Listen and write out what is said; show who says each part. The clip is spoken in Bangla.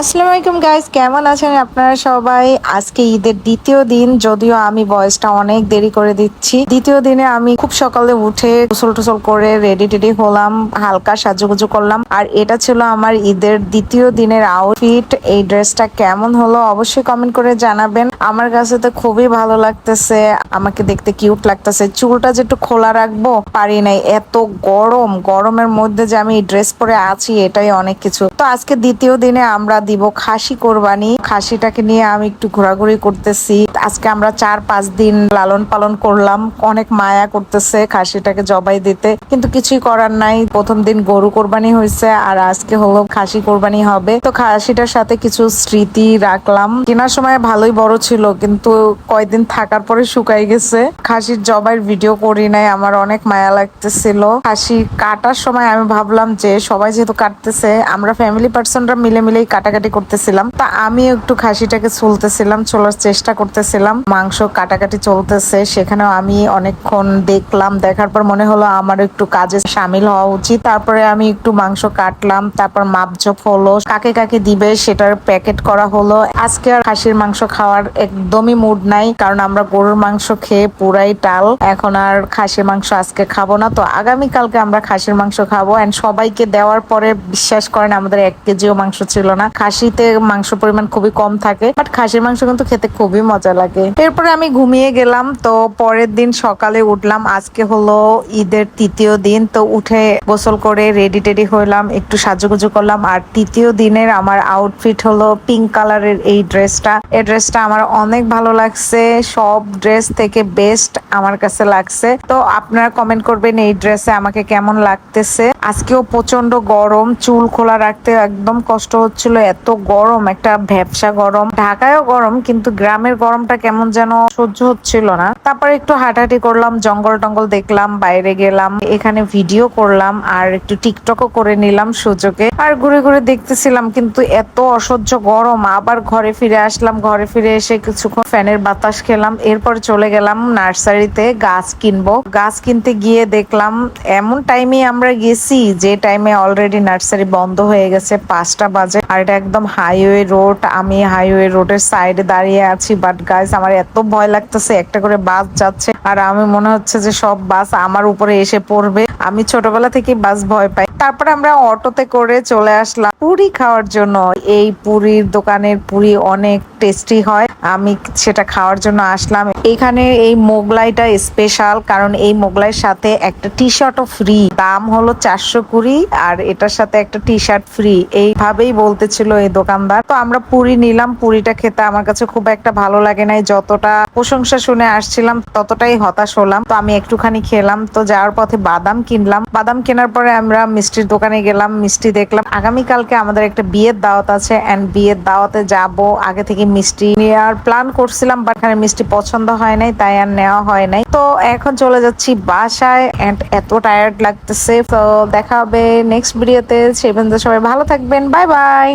Speaker 1: আসসালামু আলাইকুম গাইস কেমন আছেন আপনারা সবাই? আজকে ঈদের দ্বিতীয় দিন, যদিও আমি বয়সটা অনেক দেরি করে দিচ্ছি। দ্বিতীয় দিনে আমি খুব সকালে উঠে গোসল টোসল করে রেডি টেডি হলাম, হালকা সাজুগুজু করলাম। আর এটা ছিল আমার ঈদের দ্বিতীয় দিনের আউটফিট এই ড্রেসটা কেমন হলো অবশ্যই কমেন্ট করে জানাবেন। আমার কাছে তো খুবই ভালো লাগতেছে, আমাকে দেখতে কিউট লাগতেছে। চুলটা যে একটু খোলা রাখব, পারি নাই। এত গরম, গরমের মধ্যে যে আমি ড্রেস পরে আছি, এটাই অনেক কিছু তো আজকে দ্বিতীয় দিনে আমরা দিব খাসি কোরবানি। খাসিটাকে নিয়ে আমি একটু ঘোরাঘুরি করতেছি। আজকে আমরা চার, পাঁচ দিন লালন পালন করলাম। অনেক মায়া করতেছে খাসিটাকে জবাই দিতে। কিন্তু কিছুই করার নাই। প্রথম দিন গরু কোরবানি হয়েছে আর আজকে হলো খাসি কোরবানি হবে। তো খাসিটার সাথে কিছু স্মৃতি রাখলাম। কেনার সময় ভালোই বড় ছিল, কিন্তু কয়দিন থাকার পরে শুকাই গেছে। খাসির জবাইয়ের ভিডিও করি নাই, আমার অনেক মায়া লাগতেছিল। খাসি কাটার সময় আমি ভাবলাম যে সবাই যেহেতু কাটতেছে, আমরা ফ্যামিলি পার্সনরা মিলে মিলেই কাটাকাটি করতেছিলাম। তা আমি একটু খাসিটাকে চলতেছিলাম চলার চেষ্টা করতেছিলাম। মাংস কাটাকাটি চলতেছে, সেখানেও আমি অনেকক্ষণ দেখলাম। দেখার পর মনে হলো আমার একটু কাজে সামিল হওয়া উচিত। তারপরে আমি একটু মাংস কাটলাম, তারপর মাপঝোপ হলো, কাকে কাকে দিবে সেটার প্যাকেট করা হলো। আজকে আর খাসির মাংস খাওয়ার একদমই মুড নাই, কারণ আমরা গরুর মাংস খেয়ে পুরাই টাল। এখন আর খাসির মাংস আজকে খাব না। তো আগামী কালকে আমরা খাসির মাংস খাব। এন্ড সবাইকে দেওয়ার পরে বিশ্বাস করেন, আমাদের এক কেজিও মাংস ছিল না। খাসিতে মাংস পরিমাণ খুবই কম থাকে বাট খাসির মাংস কিন্তু খেতে খুবই মজা লাগে। এরপরে আমি ঘুমিয়ে গেলাম, তো পরের দিন সকালে উঠলাম। আজকে হলো ঈদের তৃতীয় দিন, তো উঠে গোসল করে রেডি টেডি হইলাম, একটু সাজুগুজু করলাম। আর তৃতীয় দিনের আমার আউটফিট হলো পিঙ্ক কালারের এই ড্রেসটা এই ড্রেসটা আমার অনেক ভালো লাগছে, সব ড্রেস থেকে বেস্ট আমার কাছে লাগছে। তো আপনারা কমেন্ট করবেন এই ড্রেসে আমাকে কেমন লাগতেছে। আজকেও প্রচণ্ড গরম, চুল খোলা রাখতে একদম কষ্ট হচ্ছিল, এত গরম, একটা ভ্যাবসা গরম। ঢাকায়ও গরম, কিন্তু গ্রামের গরমটা কেমন যেন সহ্য হচ্ছিল না। তারপর একটু হাঁটাহাঁটি করলাম, জঙ্গল টঙ্গল দেখলাম, বাইরে গেলাম, এখানে ভিডিও করলাম, আর একটু টিকটকও করে নিলাম সুযোগে। আর ঘুরে ঘুরে দেখতেছিলাম, কিন্তু এত অসহ্য গরম। আবার ঘরে ফিরে আসলাম, ঘরে ফিরে এসে কিছুক্ষণ ফ্যানের বাতাস খেলাম, এরপর চলে গেলাম নার্সারিতে গাছ কিনবো। গাছ কিনতে গিয়ে দেখলাম, এমন টাইমে আমরা গেছি যে টাইমে অলরেডি নার্সারি বন্ধ হয়ে গেছে, পাঁচটা বাজে। আর এটা একদম হাইওয়ে রোড আমি হাইওয়ে রোডের সাইডে দাঁড়িয়ে আছি। বাট গাইস আমার এত ভয় লাগতেছে, একটা করে বাস যাচ্ছে। আর আমি মনে হচ্ছে যে সব বাস আমার উপরে এসে পড়বে। আমি ছোটবেলা থেকে বাস ভয় পাই। তারপর আমরা অটোতে করে চলে আসলাম। পুরি খাওয়ার জন্য। এই পুরীর দোকানের পুরি অনেক টেস্টি হয়। আমি সেটা খাওয়ার জন্য আসলাম। এখানে এই মোগলাইটা স্পেশাল কারণ এই মোগলাইয়ের সাথে একটা টি শার্টও ফ্রি দাম হলো চারশো কুড়ি, আর এটার সাথে একটা টি শার্ট ফ্রি এইভাবেই বলতেছিল এই দোকানদার। তো আমরা পুরি নিলাম। পুরিটা খেতে আমার কাছে খুব একটা ভালো লাগে নাই। যতটা প্রশংসা শুনে আসছিলাম, ততটাই হতাশ হলাম। তো আমি একটুখানি খেলাম। তো যাওয়ার পথে বাদাম কিনলাম। বাদাম কেনার পরে আমরা মিষ্টির দোকানে গেলাম, মিষ্টি দেখলাম। আগামীকালকে আমাদের একটা বিয়ের দাওয়াত আছে এন্ড বিয়ের দাওয়াতে যাব। আগে থেকে মিষ্টি নেওয়ার প্ল্যান করছিলাম বাট এখানে মিষ্টি পছন্দ হয় নাই, তাই আর নেওয়া হয় নাই। তো এখন চলে যাচ্ছি বাসায় এন্ড এত টায়ার্ড লাগতেছে। তো দেখা হবে নেক্সট ভিডিওতে সেই পর্যন্ত সবাই ভালো থাকবেন। Bye bye